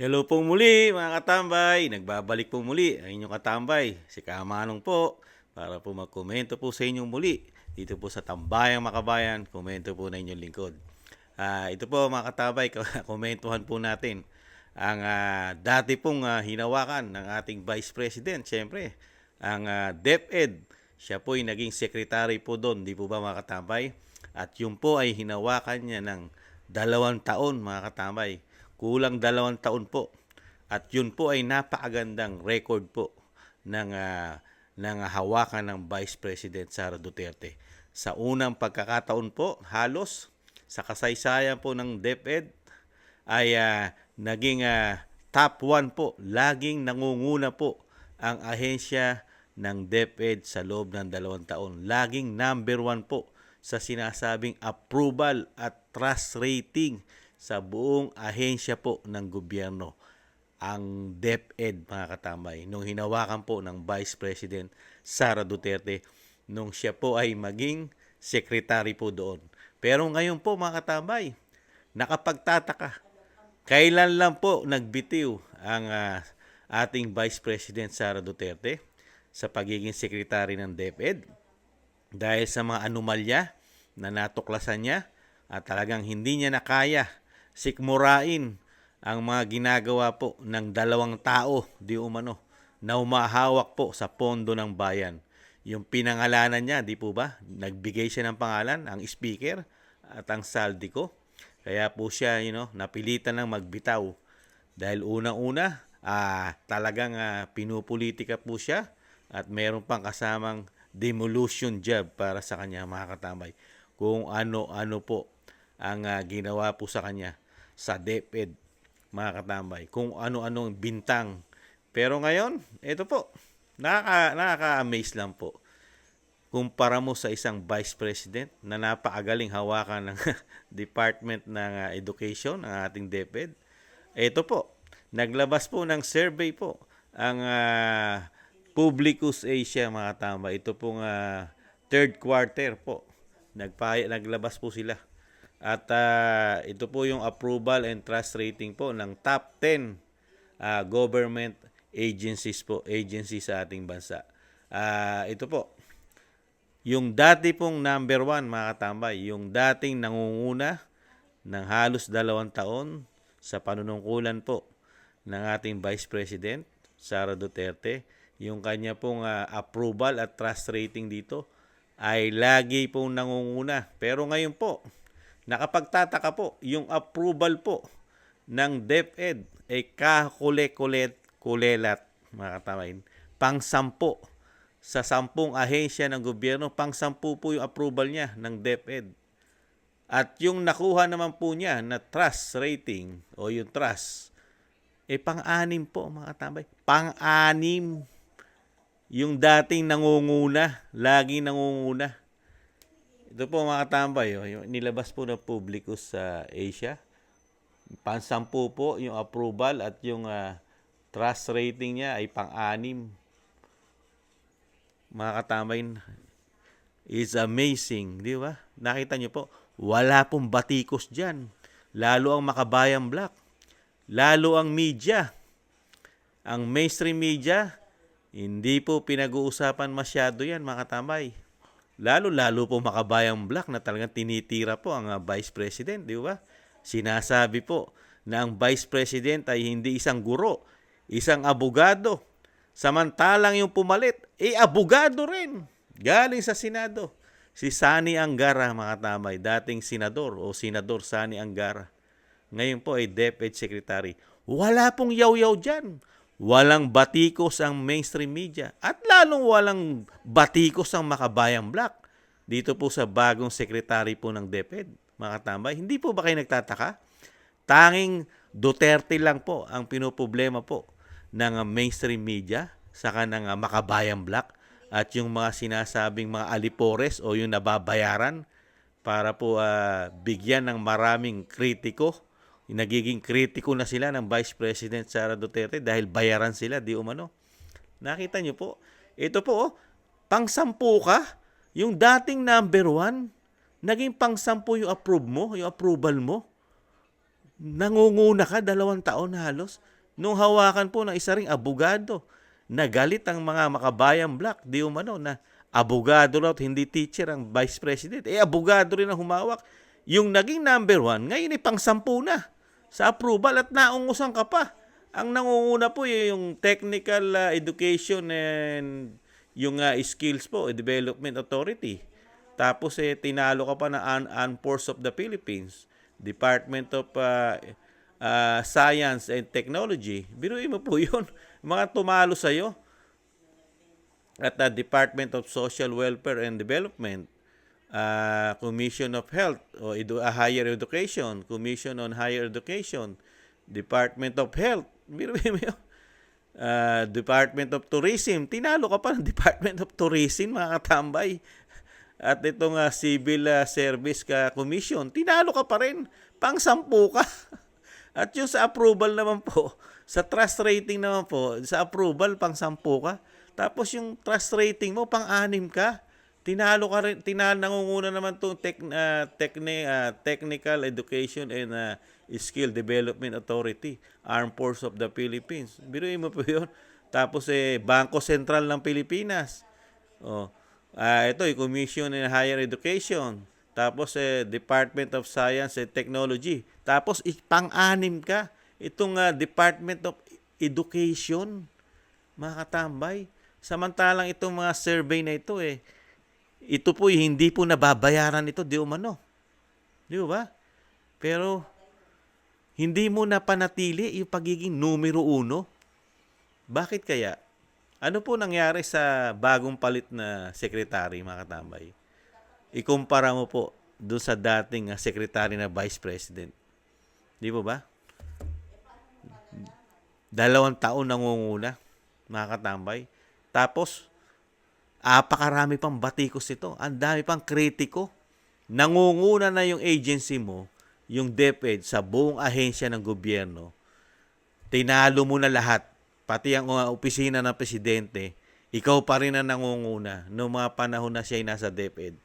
Hello po muli mga katambay. Nagbabalik po muli ang inyong katambay, si Kamanong po, para po magkomento po sa inyong muli dito po sa Tambayang Makabayan, komento po na inyong lingkod. Ah, ito po mga katambay, komentuhan po natin ang ah, dati pong ah, hinawakan ng ating Vice President, siyempre, ang ah, DepEd. Siya po ay naging secretary po doon, di po ba mga katambay? At yun po ay hinawakan niya ng dalawang taon mga katambay. Kulang dalawang taon po. At yun po ay napakagandang record po ng, ah, ng hawakan ng Vice President Sara Duterte. Sa unang pagkakataon po, halos sa kasaysayan po ng DepEd ay ah, naging ah, top 1 po. Laging nangunguna po ang ahensya ng DepEd sa loob ng dalawang taon. Laging number 1 po sa sinasabing approval at trust rating sa buong ahensya po ng gobyerno ang DepEd mga katambay nung hinawakan po ng Vice President Sara Duterte nung siya po ay maging secretary po doon. Pero ngayon po mga katambay, nakapagtataka. Kailan lang po nagbitiw ang ah, ating Vice President Sara Duterte sa pagiging secretary ng DepEd dahil sa mga anomalya na natuklasan niya at talagang hindi niya nakaya sikmurain ang mga ginagawa po ng dalawang tao di umano na umahawak po sa pondo ng bayan. Yung pinangalanan niya, di po ba? Nagbigay siya ng pangalan, ang speaker at ang saldi ko. Kaya po siya, you know, napilitan ng magbitaw. Dahil unang-una, ah, talagang ah, pinupolitika po siya at meron pang kasamang demolition job para sa kanya mga katambay. Kung ano-ano po ang ah, ginawa po sa kanya sa DepEd mga katambay. Kung ano-anong bintang. Pero ngayon, ito po, nakaka, nakaka-amaze lang po. Kumpara mo sa isang vice president na napakagaling hawakan ng Department ng ah, Education, ang ating DepEd. Ito po, naglabas po ng survey po ang ah, Publicus Asia mga tama. Ito pong ah, third quarter po. Nagpa, naglabas po sila. At ah, ito po yung approval and trust rating po ng top 10 ah, government agencies po, agencies sa ating bansa. Ah, ito po, yung dati pong number one, mga katambay, yung dating nangunguna ng halos dalawang taon sa panunungkulan po ng ating Vice President, Sara Duterte, yung kanya pong ah, approval at trust rating dito ay lagi pong nangunguna. Pero ngayon po, nakapagtataka po, yung approval po ng DepEd ay kakule-kulet kulelat, mga katambay, pang sampo sa sampung ahensya ng gobyerno, pang sampu po yung approval niya ng DepEd. At yung nakuha naman po niya na trust rating o yung trust, eh pang-anim po mga tambay. Pang-anim. Yung dating nangunguna, laging nangunguna. Ito po mga tambay, oh, yung nilabas po ng Publicus sa Asia. Pang-sampu po yung approval at yung ah, trust rating niya ay pang-anim mga katambay, is amazing, di ba? Nakita niyo po, wala pong batikos dyan. Lalo ang makabayang black. Lalo ang media. Ang mainstream media, hindi po pinag-uusapan masyado yan, mga katambay. Lalo-lalo po makabayang black na talagang tinitira po ang ah, Vice President, di ba? Sinasabi po na ang Vice President ay hindi isang guro, isang abogado, Samantalang yung pumalit, eh abogado rin. Galing sa Senado. Si Sani Angara, mga tamay, dating senador o senador Sani Angara. Ngayon po ay DepEd Secretary. Wala pong yaw-yaw dyan. Walang batikos ang mainstream media. At lalong walang batikos ang makabayang black. Dito po sa bagong secretary po ng DepEd, mga tambay. Hindi po ba kayo nagtataka? Tanging Duterte lang po ang pinoproblema po ng mainstream media sa kanang uh, makabayang black at yung mga sinasabing mga alipores o yung nababayaran para po uh, bigyan ng maraming kritiko. Nagiging kritiko na sila ng Vice President Sara Duterte dahil bayaran sila, di umano. Nakita niyo po, ito po, oh, pang-sampu ka, yung dating number one, naging pang-sampu yung approve mo, yung approval mo. nangunguna ka dalawang taon halos. Nung hawakan po ng isa ring abogado, nagalit ang mga makabayang black, di umano na abogado raw hindi teacher ang vice president. Eh, abogado rin ang humawak. Yung naging number one, ngayon ay pang sampu na sa approval at naungusan ka pa. Ang nangunguna po yung technical uh, education and yung uh, skills po, eh, development authority. Tapos eh, tinalo ka pa na Armed Force of the Philippines, Department of uh, uh, Science and Technology. Biruin mo po yun. Mga tumalo sa'yo. At the Department of Social Welfare and Development, uh, Commission of Health o edu- uh, Higher Education, Commission on Higher Education, Department of Health. Uh, Department of Tourism, tinalo ka pa ng Department of Tourism, mga katambay. At itong uh, Civil uh, Service ka Commission, tinalo ka pa rin. Pang sampu ka. At yung sa approval naman po, sa trust rating naman po, sa approval pang sampu ka. Tapos yung trust rating mo pang anim ka. Tinalo ka rin, tinalo nangunguna naman tong tech, uh, techni, uh, Technical Education and uh, Skill Development Authority, Armed Force of the Philippines. Biruin mo po yun. Tapos eh, Bangko Sentral ng Pilipinas. Oh. Ah, ito, yung Commission in Higher Education. Tapos eh, Department of Science and Technology. Tapos pang-anim ka. Itong ah, Department of Education. Mga katambay. Samantalang itong mga survey na ito eh, ito po hindi po nababayaran ito di umano. Di ba? Pero hindi mo napanatili yung pagiging numero uno. Bakit kaya? Ano po nangyari sa bagong palit na sekretary, mga katambay? Ikumpara mo po doon sa dating uh, sekretary na vice president. Di po ba? Dalawang taon nangunguna, mga katambay. Tapos, apakarami pang batikos ito. Ang dami pang kritiko. Nangunguna na yung agency mo, yung DepEd sa buong ahensya ng gobyerno. Tinalo mo na lahat. Pati ang opisina ng presidente, ikaw pa rin ang nangunguna noong mga panahon na siya ay nasa DepEd.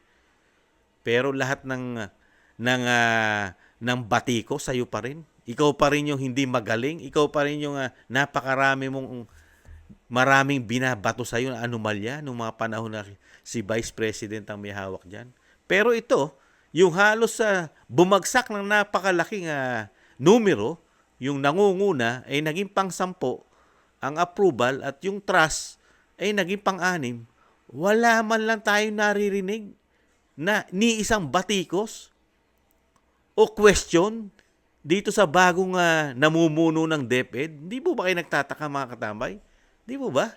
Pero lahat ng ng uh, ng batiko sa iyo pa rin. Ikaw pa rin yung hindi magaling, ikaw pa rin yung uh, napakarami mong maraming binabato sa iyo na anomalya nung mga panahon na si Vice President ang may hawak diyan. Pero ito, yung halos sa uh, bumagsak ng napakalaking uh, numero, yung nangunguna ay naging pang-sampo, ang approval at yung trust ay naging pang-anim. Wala man lang tayong naririnig na ni isang batikos o question dito sa bagong uh, namumuno ng DepEd. Hindi po ba kayo nagtataka mga katambay? Di po ba?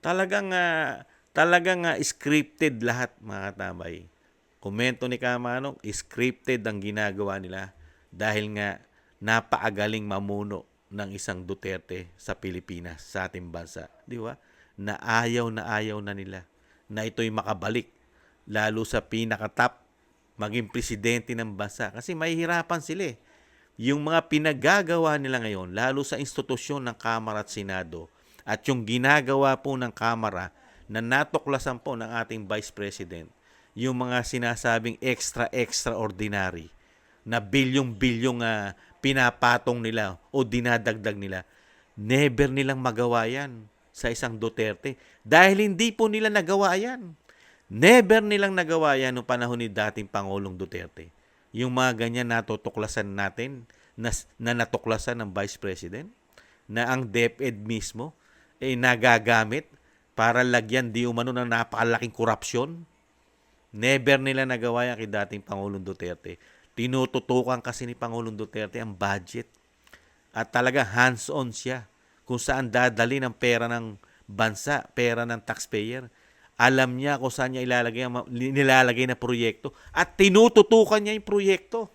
Talagang uh, talagang uh, scripted lahat mga katambay. Komento ni Kamanong, scripted ang ginagawa nila dahil nga napakagaling mamuno ng isang Duterte sa Pilipinas, sa ating bansa. Di ba? Na ayaw na ayaw na nila na ito'y makabalik lalo sa pinakatap maging presidente ng bansa kasi mahihirapan sila eh. Yung mga pinagagawa nila ngayon, lalo sa institusyon ng Kamara at Senado, at yung ginagawa po ng Kamara na natuklasan po ng ating Vice President, yung mga sinasabing extra-extraordinary na bilyong-bilyong uh, pinapatong nila o dinadagdag nila, never nilang magawa yan sa isang Duterte. Dahil hindi po nila nagawa yan. Never nilang nagawa yan noong panahon ni dating Pangulong Duterte. Yung mga ganyan natutuklasan natin, na, na natuklasan ng Vice President, na ang DepEd mismo eh, nagagamit para lagyan di umano ng napakalaking korupsyon. Never nila nagawa yan kay dating Pangulong Duterte. Tinututukan kasi ni Pangulong Duterte ang budget. At talaga hands-on siya kung saan dadali ng pera ng bansa, pera ng taxpayer. Alam niya kung saan niya ilalagay nilalagay na proyekto at tinututukan niya yung proyekto.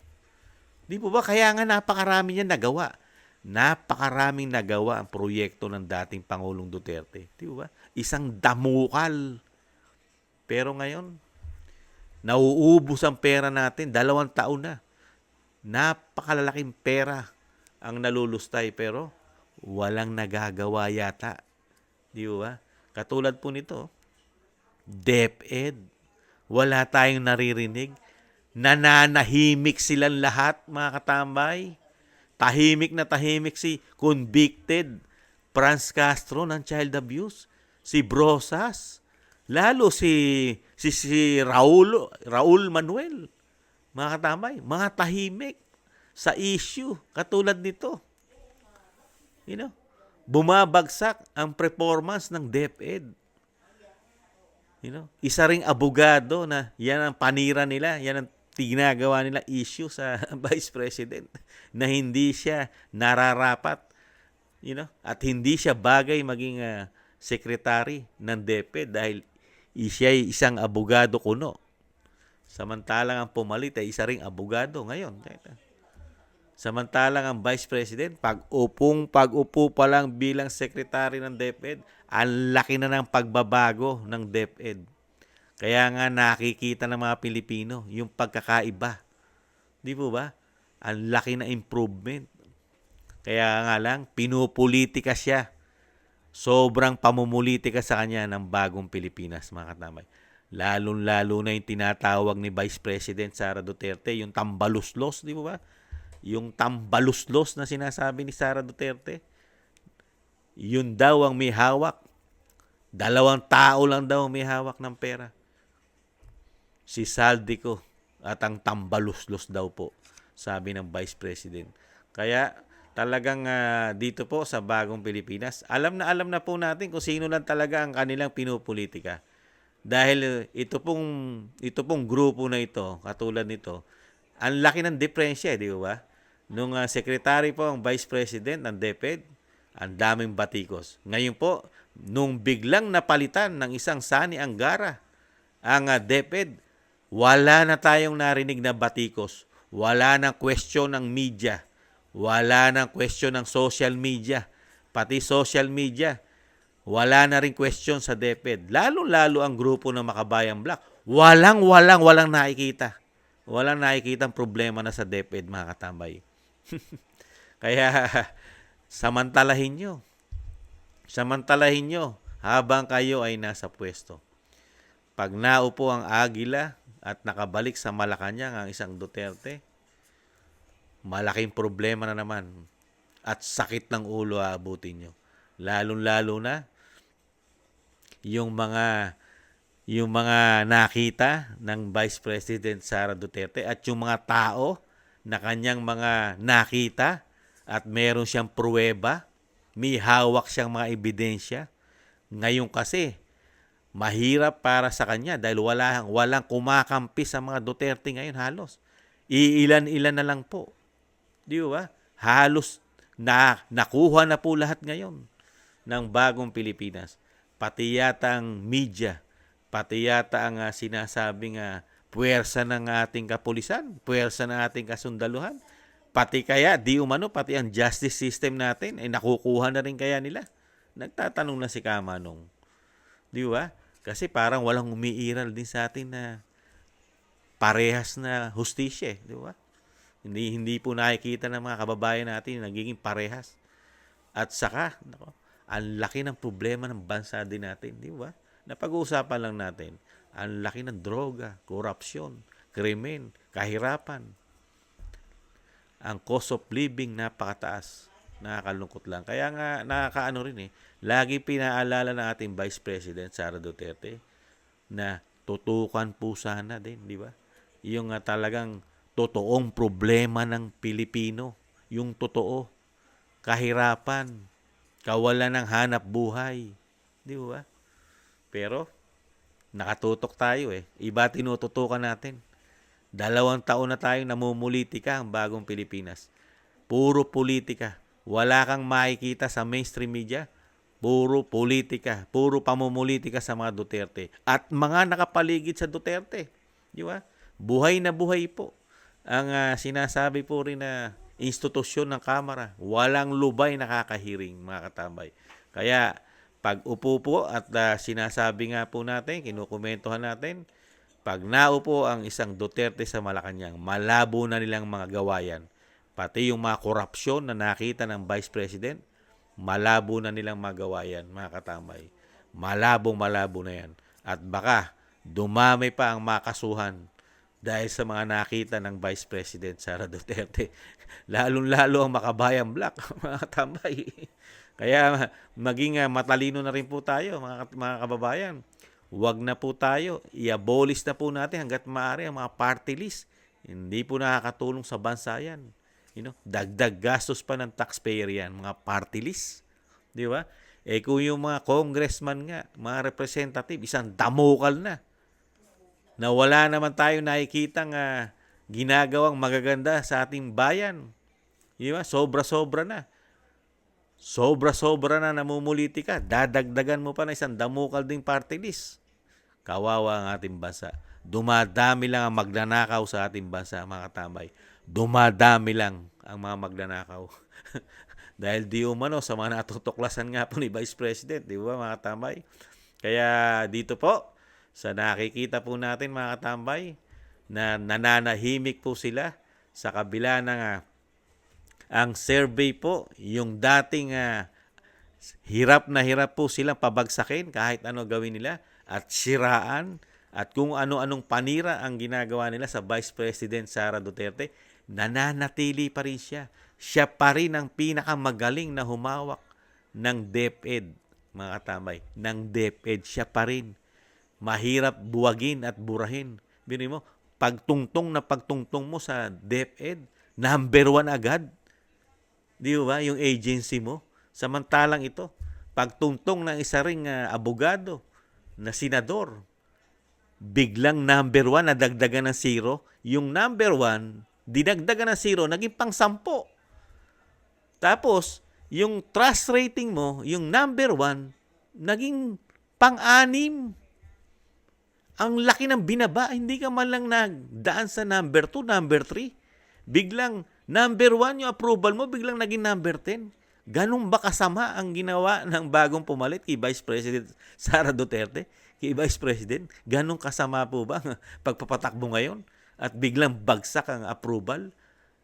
Di po ba? Kaya nga napakarami niya nagawa. Napakaraming nagawa ang proyekto ng dating Pangulong Duterte. Di ba? Isang damukal. Pero ngayon, nauubos ang pera natin. Dalawang taon na. Napakalalaking pera ang nalulustay pero walang nagagawa yata. Di ba? Katulad po nito, DepEd. Wala tayong naririnig. Nananahimik silang lahat, mga katambay. Tahimik na tahimik si convicted Franz Castro ng child abuse. Si Brosas. Lalo si si, si Raul, Raul Manuel. Mga katamay, mga tahimik sa issue katulad nito. You know, bumabagsak ang performance ng DepEd. You know, isa ring abogado na yan ang panira nila, yan ang ginagawa nila issue sa Vice President na hindi siya nararapat, you know, at hindi siya bagay maging uh, secretary ng DepEd dahil siya ay isang abogado kuno. Samantalang ang pumalit ay isa ring abogado ngayon. Samantalang ang Vice President, pag-upong pag-upo pa lang bilang Secretary ng DepEd, ang laki na ng pagbabago ng DepEd. Kaya nga nakikita ng mga Pilipino yung pagkakaiba. Di po ba? Ang laki na improvement. Kaya nga lang, pinupolitika siya. Sobrang pamumulitika sa kanya ng bagong Pilipinas, mga katamay. Lalong-lalo na yung tinatawag ni Vice President Sara Duterte, yung tambaluslos, di ba? Yung tambaluslos na sinasabi ni Sara Duterte. Yun daw ang may hawak. Dalawang tao lang daw may hawak ng pera. Si Saldico at ang tambaluslos daw po, sabi ng Vice President. Kaya talagang uh, dito po sa bagong Pilipinas, alam na alam na po natin kung sino lang talaga ang kanilang pinupolitika. Dahil uh, ito pong ito pong grupo na ito, katulad nito, ang laki ng diferensya, di ba? Nung uh, secretary po ang vice president ng DepEd, ang daming batikos. Ngayon po, nung biglang napalitan ng isang Sani Angara ang uh, DepEd, wala na tayong narinig na batikos. Wala na question ng media. Wala na question ng social media. Pati social media. Wala na rin question sa DepEd. Lalo-lalo ang grupo ng Makabayang Black. Walang-walang, walang nakikita. Walang nakikita problema na sa DepEd, mga katambay. Kaya, samantalahin nyo. Samantalahin nyo habang kayo ay nasa pwesto. Pag naupo ang agila at nakabalik sa Malacanang ang isang Duterte, malaking problema na naman at sakit ng ulo aabutin nyo. Lalong-lalo na yung mga yung mga nakita ng Vice President Sara Duterte at yung mga tao na kanyang mga nakita at meron siyang pruweba, may hawak siyang mga ebidensya. Ngayon kasi, mahirap para sa kanya dahil wala, walang kumakampi sa mga Duterte ngayon halos. Iilan-ilan na lang po. Di ba? Halos na nakuha na po lahat ngayon ng bagong Pilipinas. Pati yata ang media, pati yata ang uh, sinasabing uh, puwersa ng ating kapulisan, puwersa ng ating kasundaluhan, pati kaya, di umano, pati ang justice system natin, ay eh, nakukuha na rin kaya nila. Nagtatanong na si Kamanong. Di ba? Kasi parang walang umiiral din sa atin na parehas na hustisya, eh, di ba? Hindi hindi po nakikita ng mga kababayan natin nagiging parehas. At saka, nako, ang laki ng problema ng bansa din natin, di ba? Napag-uusapan lang natin, ang laki ng droga, korupsyon, krimen, kahirapan. Ang cost of living napakataas. Nakakalungkot lang. Kaya nga, nakakaano rin eh, lagi pinaalala ng ating Vice President Sara Duterte na tutukan po sana din, di ba? Yung uh, talagang totoong problema ng Pilipino. Yung totoo. Kahirapan, kawalan ng hanap buhay. Di ba? Pero, nakatutok tayo eh. Iba tinututukan natin. Dalawang taon na tayong namumulitika ang bagong Pilipinas. Puro politika. Wala kang makikita sa mainstream media. Puro politika. Puro pamumulitika sa mga Duterte. At mga nakapaligid sa Duterte. Di ba? Buhay na buhay po. Ang uh, sinasabi po rin na institusyon ng Kamara. Walang lubay nakakahiring, mga katambay. Kaya, pag upo po at uh, sinasabi nga po natin, kinukomentohan natin, pag naupo ang isang Duterte sa Malacanang, malabo na nilang mga gawayan. Pati yung mga korupsyon na nakita ng Vice President, malabo na nilang magawa yan, mga katambay. Malabong malabo na yan. At baka dumami pa ang makasuhan dahil sa mga nakita ng Vice President Sara Duterte. Lalong-lalo ang makabayang black, mga tambay. Kaya maging ah, matalino na rin po tayo, mga, mga kababayan. Huwag na po tayo, i-abolish na po natin hanggat maaari ang mga party list. Hindi po nakakatulong sa bansa yan. You know, dagdag gastos pa ng taxpayer yan, mga party list. Di ba? Eh kung yung mga congressman nga, mga representative, isang damukal na na wala naman tayo nakikitang ah, ginagawang magaganda sa ating bayan. Di ba? Sobra-sobra na. Sobra-sobra na namumuliti ka. Dadagdagan mo pa na isang damukal ding party list. Kawawa ang ating bansa. Dumadami lang ang magnanakaw sa ating bansa, mga katambay. Dumadami lang ang mga magnanakaw. Dahil di umano sa mga natutuklasan nga po ni Vice President, di ba mga katambay? Kaya dito po, sa nakikita po natin mga katambay, na nananahimik po sila sa kabila ng ah, ang survey po, yung dating ah, hirap na hirap po silang pabagsakin kahit ano gawin nila at siraan at kung ano-anong panira ang ginagawa nila sa Vice President Sara Duterte, nananatili pa rin siya. Siya pa rin ang pinakamagaling na humawak ng DepEd, mga katambay. Ng DepEd, siya pa rin. Mahirap buwagin at burahin. Bini mo, pagtungtong na pagtungtong mo sa DepEd, number one agad. Di ba? Yung agency mo. Samantalang ito, pagtungtong ng isa ring ah, abogado na senador, biglang number one, nadagdagan ng zero. Yung number one, dinagdagan ng zero, naging pang sampo. Tapos, yung trust rating mo, yung number one, naging pang-anim. Ang laki ng binaba, hindi ka man lang nagdaan sa number 2, number 3. Biglang number 1 yung approval mo, biglang naging number 10. Ganun ba kasama ang ginawa ng bagong pumalit kay Vice President Sara Duterte? Kay Vice President? Ganun kasama po ba ang pagpapatakbo ngayon? At biglang bagsak ang approval?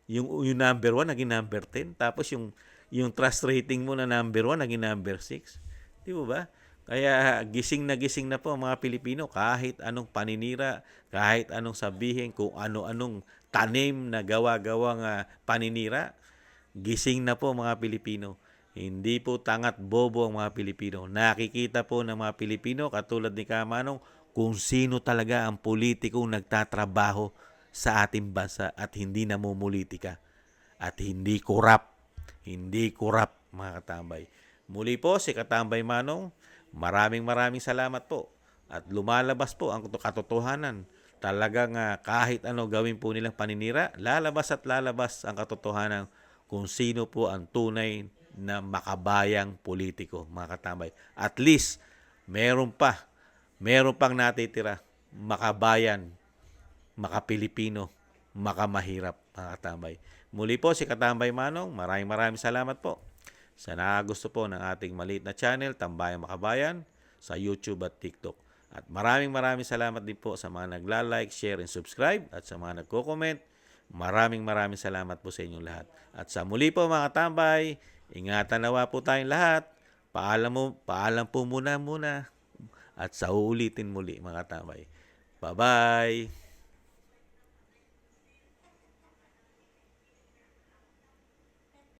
Yung, yung number 1 naging number 10. Tapos yung, yung trust rating mo na number 1 naging number 6. Di ba ba? Kaya gising na gising na po mga Pilipino kahit anong paninira, kahit anong sabihin, kung ano-anong tanim na gawa-gawang paninira, gising na po mga Pilipino. Hindi po tangat bobo ang mga Pilipino. Nakikita po ng mga Pilipino, katulad ni Kamanong, kung sino talaga ang politikong nagtatrabaho sa ating bansa at hindi namumulitika at hindi kurap. Hindi kurap, mga katambay. Muli po, si Katambay Manong, maraming maraming salamat po. At lumalabas po ang katotohanan. Talagang ah, kahit ano gawin po nilang paninira, lalabas at lalabas ang katotohanan kung sino po ang tunay na makabayang politiko, mga katambay. At least, meron pa, meron pang natitira, makabayan, makapilipino, makamahirap, mga katambay. Muli po si Katambay Manong, maraming maraming salamat po. Sa gusto po ng ating maliit na channel, Tambayang Makabayan, sa YouTube at TikTok. At maraming maraming salamat din po sa mga nagla-like, share, and subscribe at sa mga nagko-comment. Maraming maraming salamat po sa inyong lahat. At sa muli po mga tambay, ingatan nawa po tayong lahat. Paalam, mo, paalam po muna muna. At sa uulitin muli mga tambay. Bye-bye!